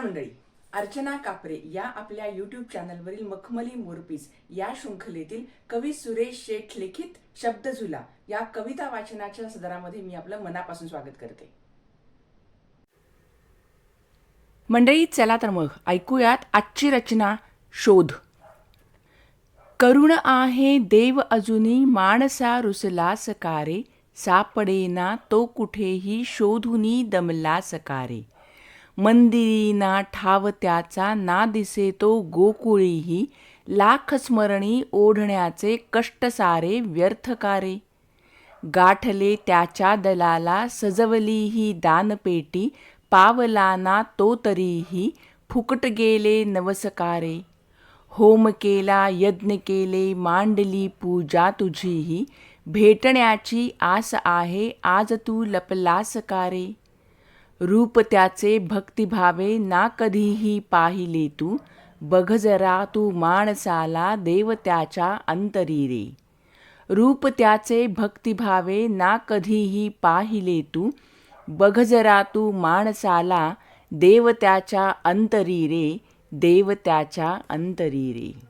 नमस्कार मंडळी अर्चना कापरे या आपल्या युट्यूब चॅनलवरील मखमली मोरपीस या शृंखलेतील कवी सुरेश शेठ लिखित शब्दझुला या कविता वाचनाच्या सदरामध्ये मी आपलं मनापासून स्वागत करते. मंडळी चला तर मग ऐकूयात आजची रचना शोध. करुण आहे देव अजुनी माणसा रुसला सकारे सापडेना तो कुठेही शोधुनी दमला सकारे. मंदिरीना ठाव त्याचा ना दिसे तो गोकुळीही लाख स्मरणी ओढण्याचे कष्ट सारे व्यर्थकारे गाठले त्याच्या दलाला सजवली ही दानपेटी पावलाना तो तरीही फुकट गेले नवसकारे. होम केला यज्ञ केले मांडली पूजा तुझीही भेटण्याची आस आहे आज तू लपलास कारे. रूप त्याचे भक्तिभावे ना कधीही पाहिले तू. बघ जरा तू माणसाला देव त्याच्या अंतरी रे रूप त्याचे भक्तिभावे ना कधीही पाहिले तू. बघ जरा तू माणसाला देव त्याच्या अंतरी रे देव त्याच्या अंतरी रे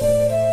Música